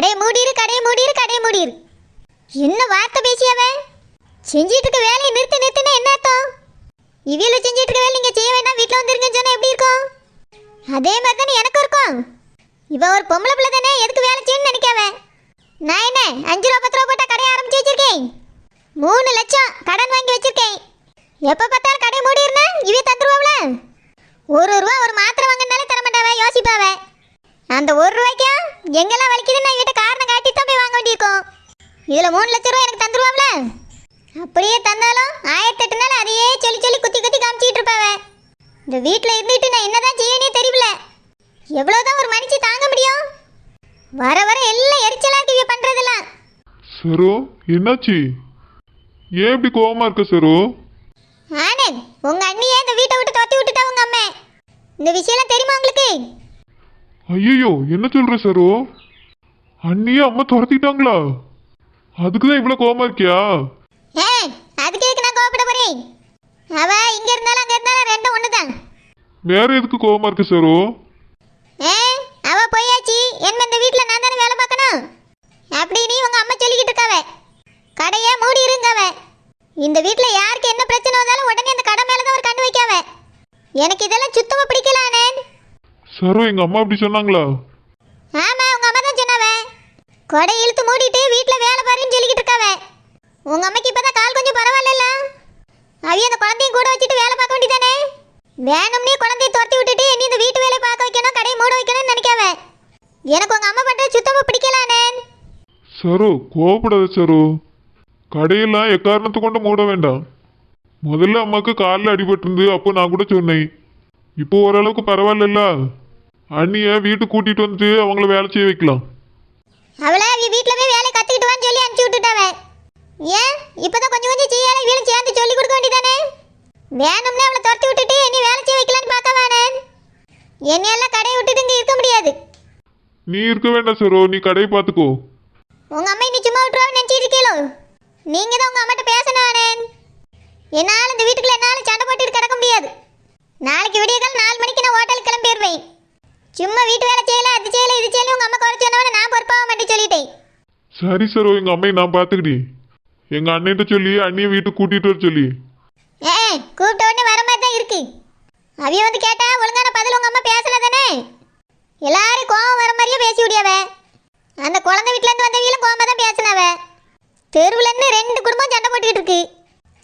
கடையை மூடிரு கடையை மூடிரு கடையை மூடிரு என்ன வார்த்தை பேசியாவ செஞ்சிட்டு இருக்க வேலையை நிறுத்து நிறுத்தினா என்ன அர்த்தம்? இவியல செஞ்சிட்டு இருக்க வேலை நீங்க செய்ய வேண்டாம் வீட்டில் வந்துருங்கன்னு சொன்னா எப்படி இருக்கும்? அதே மாதிரி தானே எனக்கும் இருக்கும். இவ ஒரு பொம்பளை பிள்ளை தானே எதுக்கு வேலை செய்யணும்னு நினைக்காவ நான் என்ன அஞ்சு ரூபா பத்து ரூபா போட்டா கடையை ஆரம்பிச்சு வச்சிருக்கேன்? மூணு லட்சம் கடன் வாங்கி வச்சிருக்கேன். எப்போ பார்த்தாலும் கடை மூடி இருந்தா இவே ஒரு ரூபா ஒரு மாத்திரை வாங்கினாலே தர மாட்டாவ யோசிப்பாவ? அந்த ஒரு ரூபாய்க்கும் எங்கெல்லாம் வலிக்குதுன்னு இவட்ட காரணம் காட்டி தான் போய் வாங்க வேண்டியிருக்கும். இதில் மூணு லட்ச ரூபா எனக்கு தந்துருவாங்கள அப்படியே தந்தாலும் ஆயிரத்தி எட்டு நாள் அதையே சொல்லி சொல்லி குத்தி குத்தி காமிச்சிட்டு இருப்பாவ. இந்த வீட்டில் இருந்துட்டு நான் என்னதான் செய்யனே தெரியல. எவ்வளோதான் ஒரு மனுஷி தாங்க முடியும்? வர வர எல்லாம் எரிச்சலா இருக்கு இவ பண்றதெல்லாம். சரோ என்னாச்சு? ஏன் இப்படி கோவமா இருக்க சரோ? ஆனந்த் உங்க அண்ணியே இந்த வீட்டை விட்டு தொத்தி விட்டுட்டா உங்க அம்மா. இந்த விஷயம்லாம் தெரியுமா உங்களுக்கு? ஐயோ என்ன சொல்ற சரோ? அண்ணியே அம்மா துரத்திட்டாங்களா? அதுக்கு தான் இவ்வளோ கோவமா இருக்கியா? ஏ அதுக்கு எதுக்கு நான் கோவப்பட போறேன்? அவ இங்க இருந்தாலும் அங்க இருந்தாலும் ரெண்டும் ஒண்ணுதான். வேற எதுக்கு கோவமா இருக்க சரோ? ஏ அவ போயாச்சு. என்ன இந்த வீட்ல நான் தானே வேலை பார்க்கணும்? அப்படின்னு உங்க அம்மா சொல்லிக்கிட்டு இருக்காவ. கடையே மூடி இருங்கவ இந்த வீட்ல யாருக்கு என்ன பிரச்சனை வந்தாலும் உடனே அந்த கடை மேல தான் ஒரு கண்ணு வைக்காவ. எனக்கு இதெல்லாம் சுத்தமா பிடிக்கல. சரோ எங்க அம்மா அப்படி சொன்னாங்களா? ஆமா உங்க அம்மா தான் சொன்னாவ. கொடை இழுத்து மூடிட்டு வீட்ல வேலை பாருன்னு சொல்லிக்கிட்டு இருக்காவ. உங்க அம்மைக்கு இப்பதான் கால் கொஞ்சம் பரவாயில்ல அவிய அந்த குழந்தையும் கூட வச்சுட்டு வேலை பார்க்க வேண்டியதானே? வேணும்னே குழந்தைய துரத்தி விட்டுட்டு நீ இந்த வீட்டு வேலையை பார்க்க வைக்கணும் கடையை மூட வைக்கணும்னு நினைக்காவ. எனக்கு உங்க அம்மா பண்றது சுத்தமா பிடிக்கல ஆனந்த் சரோ கோவப்படாத சரோ. கடையெல்லாம் எக்காரணத்தை கொண்டு மூட வேண்டாம். முதல்ல அம்மாவுக்கு காலில் அடிபட்டிருந்து அப்போ நான் கூட சொன்னேன். இப்போ ஓரளவுக்கு பரவாயில்லல்ல. அண்ணியை வீட்டுக்கு கூட்டிட்டு வந்து அவங்கள வேலை செய்ய வைக்கலாம். அவளை அவ வீட்ல போய் வேலை கத்துக்கிட்டு வான்னு சொல்லி அனுப்பிச்சு விட்டுட்டாவ ஏன்? இப்பதான் கொஞ்சம் கொஞ்சம் செய்யல வீலும் சேர்ந்து சொல்லி கொடுக்க வேண்டியதானே? வேணும்னே அவளை துரத்தி விட்டுட்டு நீ வேலை செய்ய வைக்கலான்னு பார்க்க வேணேன் என்னையெல்லாம் கடையை விட்டுட்டு இங்க இருக்க முடியாது. நீ இருக்க வேண்டாம் சரோ நீ கடையை பார்த்துக்கோ. உங்க அம்மா நீ சும்மா விட்டுருவான்னு நினைச்சிட்டு இருக்கீங்களோ? நீங்க தான் உங்க அம்மாட்ட பேசணும் ஆனந்த் என்னால் இந்த வீட்டுக்குள்ள என்னால் சண்டை போட்டுட்டு கிடக்க முடியாது. நாளைக்கு விடிய நாலு மணிக்கு நான் ஹோட்டலுக்கு கிளம்பிடுவேன். சும்மா வீட்டு வேலை செய்யல அது செய்யல இது செய்யல உங்க அம்மா குறைச்சு சொன்னவன நான் பொறுப்பாக மாட்டேன் சொல்லிட்டேன். சரி சரோ எங்கள் அம்மையை நான் பார்த்துக்கிட்டேன். எங்கள் அண்ணன்ட்ட சொல்லி அண்ணியை வீட்டுக்கு கூட்டிட்டு வர சொல்லி. ஏ கூப்பிட்ட உடனே வர மாதிரி தான் இருக்கு. அவிய வந்து கேட்டா ஒழுங்கான பதில் உங்க அம்மா பேசல தானே? எல்லாரும் கோவம் வர மாதிரியே பேசி விடியாவ. அந்த குழந்தை வீட்டுல இருந்து வந்தவங்களும் கோவமா தான் பேசினவ. தெருவுல இருந்து ரெண்டு குடும்பம் சண்டை போட்டுக்கிட்டு இருக்கு.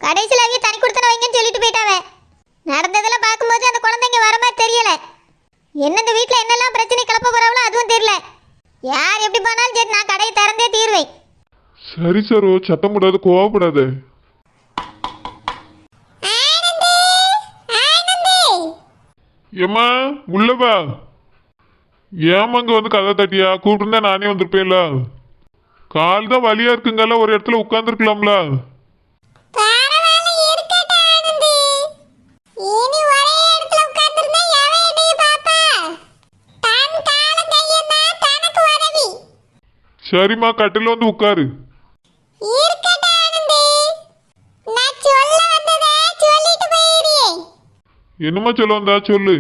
கடைசியில் அவிய தனி கொடுத்தன வைங்கன்னு சொல்லிட்டு போயிட்டாவ. நடந்ததெல்லாம் பார்க்கும்போது அந்த குழந்தைங்க வர மாதிரி தெரியல. என்ன இந்த வீட்டில் என்னெல்லாம் பிரச்சனை கிளப்ப போறாவளோ அதுவும் தெரியல. யார் எப்படி போனாலும் சரி நான் கடையை திறந்தே தீர்வேன். சரி சரோ சத்தம் போடாத கோவப்படாத. ஏம்மா உள்ள வா. ஏம்மா இங்க வந்து கதை தட்டியா? கூப்பிட்டுருந்தா நானே வந்திருப்பேன்ல. கால் தான் வலியா இருக்குங்கல்ல ஒரு இடத்துல உட்காந்துருக்கலாம்ல பரவாயில்ல இருக்கட்டும் ஆனந்தி இனி ஒரே இடத்துல உட்கார்ந்திருந்தா எவன் என்னைய பாப்பா தன் காலம் கையும் தான் தனக்கு உதவி சரிம்மா கட்டில வந்து உட்காரு. என்னம்மா சொல்ல வந்தா? சொல்லு.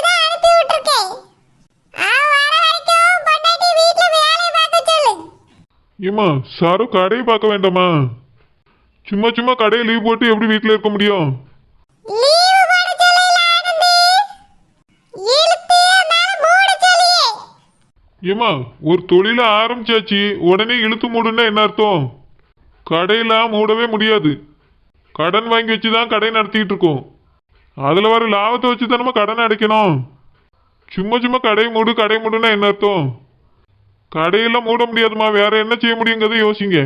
தான் அனுப்பி விட்டுருக்கேன் அவ வர வரைக்கும் பொண்டாட்டி வீட்ல வேலையை பார்க்க சொல்லு. ஏம்மா சாரு கடையை பார்க்க வேண்டாமா? சும்மா சும்மா கடையை லீவ் போட்டு எப்படி வீட்டில் இருக்க முடியும்? ஏம்மா ஒரு தொழிலை ஆரம்பிச்சாச்சு உடனே இழுத்து மூடுன்னா என்ன அர்த்தம்? கடையெல்லாம் மூடவே முடியாது. கடன் வாங்கி வச்சு தான் கடை நடத்திக்கிட்டு இருக்கோம். அதில் வர லாபத்தை வச்சு தான் நம்ம கடன் அடைக்கணும்? சும்மா சும்மா கடை மூடு கடை மூடுன்னா என்ன அர்த்தம்? கடையெல்லாம் மூட முடியாதும்மா வேற என்ன செய்ய முடியுங்கிறத யோசிங்க.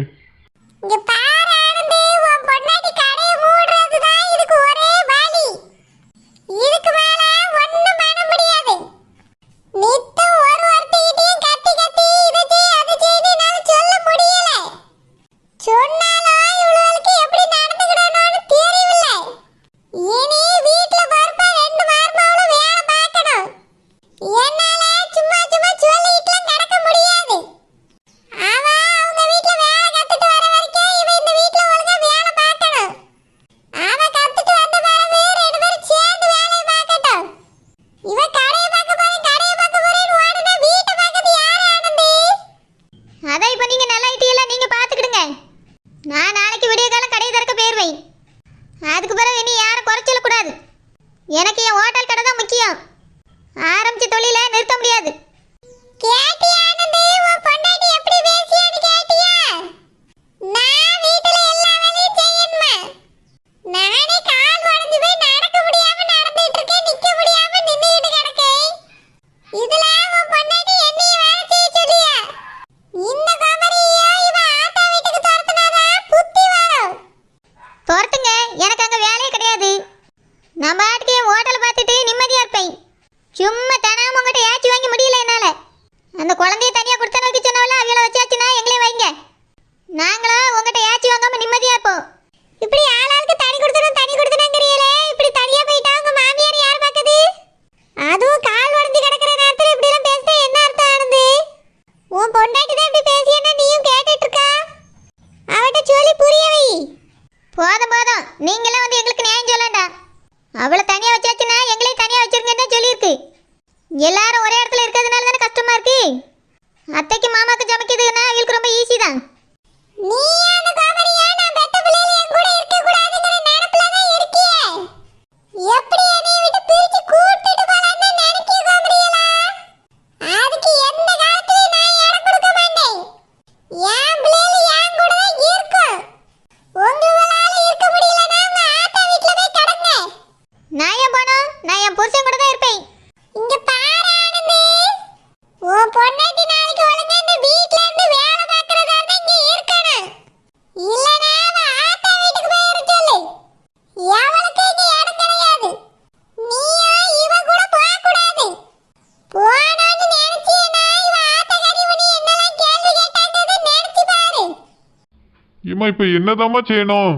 இப்போ என்னதாம்மா செய்யணும்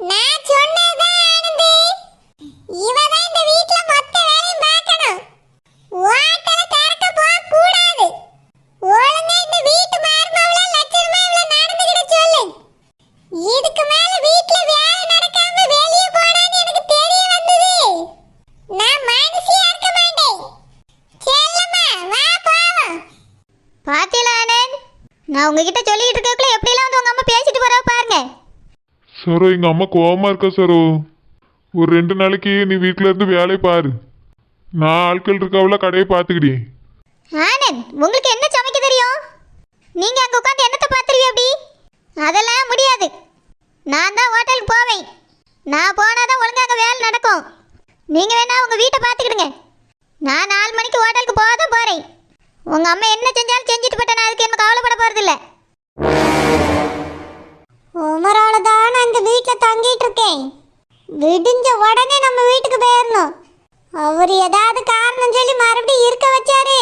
நான் சொன்னதுதான் ஆனந்தி இவதான் இந்த வீட்ல மொத்த வேலையும் பார்க்கணும் ஓட்டல திறக்க போக கூடாது ஒழுங்கா இந்த வீட்டு மருமவள லட்சணமா இவள நடந்துக்கிட சொல்லு இதுக்கு மேல வீட்ல வேலை நடக்காம வெளிய போனான்னு எனக்கு தெரிய வந்தது நான் மனுஷியா இருக்க மாட்டேன் செல்லம்மா வா போவோம் பாத்தீங்களா ஆனந்த் நான் உங்ககிட்ட சொல்லிட்டு இருக்கக்குள்ள எப்படிலாம் வந்து உங்க அம்மா பேசிட்டு போறா பாருங்க சரோ எங்க அம்மா கோவமா இருக்கா சரோ? ஒரு ரெண்டு நாளைக்கு நீ வீட்டில் இருந்து வேலையை பாரு. நான் ஆட்கள் இருக்கவள கடையை பார்த்துக்கிடி ஆனந்த் உங்களுக்கு என்ன சமைக்க தெரியும்? நீங்க அங்க உட்காந்து என்னத்தை பாத்துருவீ அப்படி? அதெல்லாம் முடியாது. நான் தான் ஹோட்டலுக்கு போவேன். நான் போனாதான் ஒழுங்கா அங்க வேலை நடக்கும். நீங்க வேணா உங்க வீட்டை பாத்துக்கிடுங்க நான் நாலு மணிக்கு ஹோட்டலுக்கு போக தான் போறேன். உங்க அம்மா என்ன செஞ்சாலும் செஞ்சுட்டு போட்டேன் அதுக்கு என்ன கவலைப்பட இல்லை வரேன் தான் நான் இந்த வீட்டில் தங்கிட்டு இருக்கேன் விடிஞ்ச உடனே நம்ம வீட்டுக்கு போயிடணும் அவர் ஏதாவது காரணம் சொல்லி மறுபடியும் இருக்க வச்சாரு.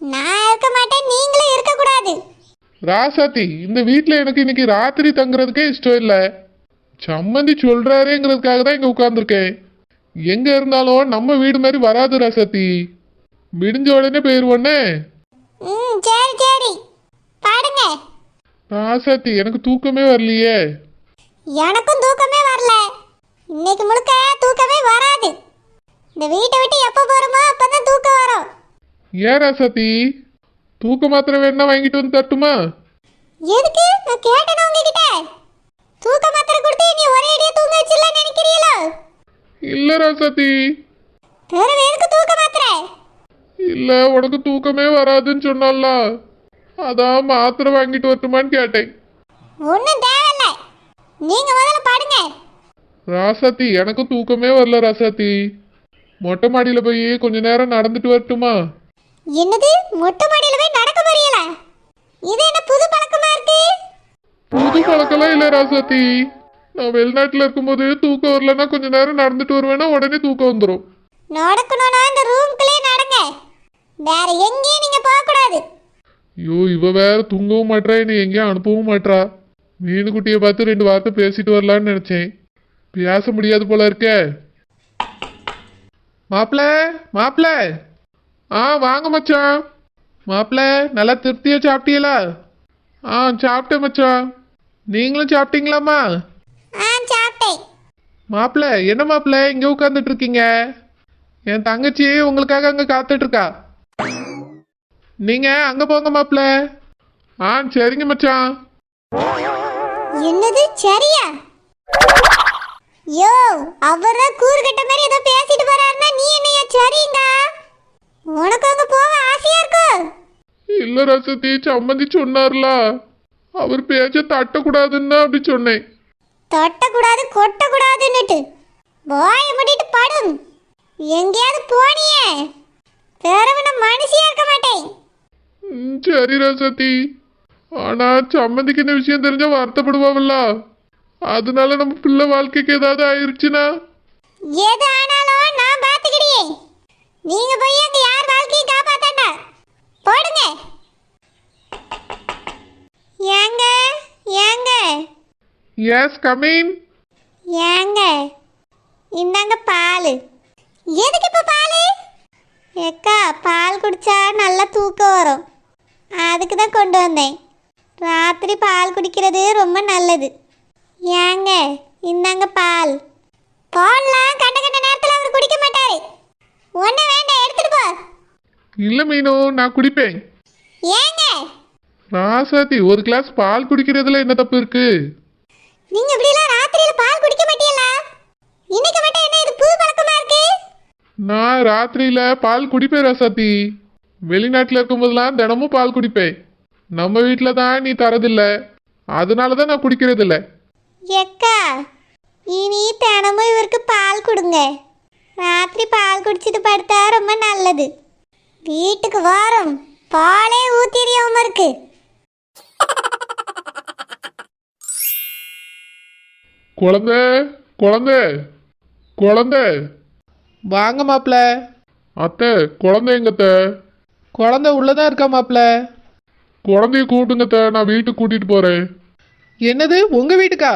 நான் இருக்க மாட்டேன் நீங்களும் இருக்க கூடாது ராசாத்தி இந்த வீட்டில் எனக்கு இன்னைக்கு ராத்திரி தங்குறதுக்கே இஷ்டம் இல்லை. சம்மந்தி சொல்றாரேங்கிறதுக்காக தான் இங்கே உட்காந்துருக்கேன் எங்கே இருந்தாலும் நம்ம வீடு மாதிரி வராது ராசாத்தி விடிஞ்ச உடனே போயிடுவோன்னே ம் சரி சரி. பாடுங்க. ராசாத்தி எனக்கு தூக்கமே வரலையே. எனக்கும் தூக்கமே வரல. இன்னைக்கு முழுக்க தூக்கமே வராது. இந்த வீட்டை விட்டு எப்போ போறோமோ அப்பதான் தூக்கம் வரும். ஏன் ராசாத்தி தூக்க மாத்திரை வேணா வாங்கிட்டு வந்து தட்டுமா? எதுக்கு? நான் கேட்டேனா உங்ககிட்ட? தூக்க மாத்திரை கொடுத்து நீ ஒரே அடியா தூங்க வச்சிடலாம் நினைக்கிறீங்களோ? இல்லை ராசாத்தி பிறகு எதுக்கு தூக்க மாத்திரை? இல்ல உனக்கு தூக்கமே வராதுன்னு சொன்னால அதான் மாத்திரை வாங்கிட்டு வரட்டுமான்னு கேட்டேன். தேவையில்ல. நீங்க முதல்ல பாடுங்க. ராசாத்தி எனக்கு தூக்கமே வரல ராசாத்தி. மொட்டை மாடியில் போய் கொஞ்ச நேரம் நடந்துட்டு வரட்டுமா? என்னது? மொட்டை மாடியில போய் நடக்க போறீங்களா? இது என்ன புது பழக்கமா இருக்கு? புது பழக்கம்லாம் இல்லை ராசாத்தி. நான் வெளிநாட்டில் இருக்கும்போது தூக்கம் வரலன்னா கொஞ்ச நேரம் நடந்துட்டு வருவேன்னா உடனே தூக்கம் வந்துடும் நடக்கணும்னா இந்த ரூம்குள்ளே நடங்க. வேற எங்கேயும் நீங்க போக கூடாது ஐயோ இவ வேற தூங்கவும் மாட்றா என்னை எங்கேயும் அனுப்பவும் மாட்றா. மீனுக்குட்டியை பார்த்து ரெண்டு வார்த்தை பேசிட்டு வரலான்னு நினைச்சேன். பேச முடியாது போல இருக்கே. மாப்பிள மாப்பிள. ஆ வாங்க மச்சான். மாப்பிள நல்லா திருப்தியா சாப்பிட்டீங்களா? ஆ சாப்பிட்டேன் மச்சான். நீங்களும் சாப்பிட்டீங்களாம்மா? ஆ சாப்பிட்டேன். மாப்பிள என்ன மாப்பிள இங்க உட்காந்துட்டு இருக்கீங்க? என் தங்கச்சி உங்களுக்காக அங்க காத்துட்டு இருக்கா? நீங்க அங்க போங்க மாப்பிள. ஆ சரிங்க மச்சான். என்னது? சரியா? யோ அவர்தான் கூறுகட்ட மாதிரி ஏதோ பேசிட்டு போறாருன்னா நீ என்னையா சரிங்க உனக்கு அங்க போக ஆசையா இருக்கோ? இல்ல ரசதி சம்மந்தி சொன்னார்ல. அவர் பேச்ச தட்டக்கூடாதுன்னு தான் அப்படி சொன்னேன். தொட்டக்கூடாது கொட்டக்கூடாதுன்னுட்டு. வாய மூடிட்டு படும். எங்கேயாவது போனியே. வேறவன மனுஷியா இருக்க மாட்டேன். சரி ரசதி ஆனா சம்மந்திக்கு இந்த விஷயம் தெரிஞ்சா வருத்தப்படுவாங்கல்ல அதனால நம்ம பிள்ளை வாழ்க்கைக்கு ஏதாவது ஆயிருச்சுன்னா எது ஆனாலும் நான் பாத்துக்கிடியே நீங்க போய் அங்க யார் வாழ்க்கையை காப்பாத்தண்டா? போடுங்க. ஏங்க ஏங்க. எஸ் கமின் ஏங்க இந்தாங்க பால். எதுக்கு இப்ப பால்? ஏக்கா பால் குடிச்சா நல்லா தூக்கம் வரும். அதுக்கு தான் கொண்டு வந்தேன். ராத்திரி பால் குடிக்கிறது ரொம்ப நல்லது. ஏங்க இந்தாங்க பால். பால்லாம் கண்ட கண்ட நேரத்தில் அவர் குடிக்க மாட்டாரு. ஒன்று வேண்டாம் எடுத்துட்டு போ. இல்ல மீனு நான் குடிப்பேன். ஏங்க? ராசாத்தி ஒரு கிளாஸ் பால் குடிக்கிறதுல என்ன தப்பு இருக்கு? நீங்க இப்படிலாம் ராத்திரியில பால் குடிக்க மாட்டீங்களா? இன்னைக்கு மட்டும் என்ன இது புது பழக்கமா இருக்கு? நான் ராத்திரியில பால் குடிப்பேன் ராசாத்தி. வெளிநாட்டில் இருக்கும்போதெல்லாம் தினமும் பால் குடிப்பேன். நம்ம வீட்டில் தான் நீ தரதில்ல. அதனால தான் நான் குடிக்கிறதில்ல. எக்கா இனி தினமும் இவருக்கு பால் கொடுங்க. ராத்திரி பால் குடிச்சிட்டு படுத்தா ரொம்ப நல்லது. வீட்டுக்கு வரும் பாலே ஊத்திரியாம இருக்கு. குழந்தை குழந்தை குழந்தை. வாங்க மாப்ள அத்தை குழந்தை எங்கத்த? குழந்தை உள்ளதான் இருக்கா மாப்ள குழந்தைய கூட்டுங்க நான் வீட்டுக்கு கூட்டிட்டு போறேன். என்னது? உங்க வீட்டுக்கா?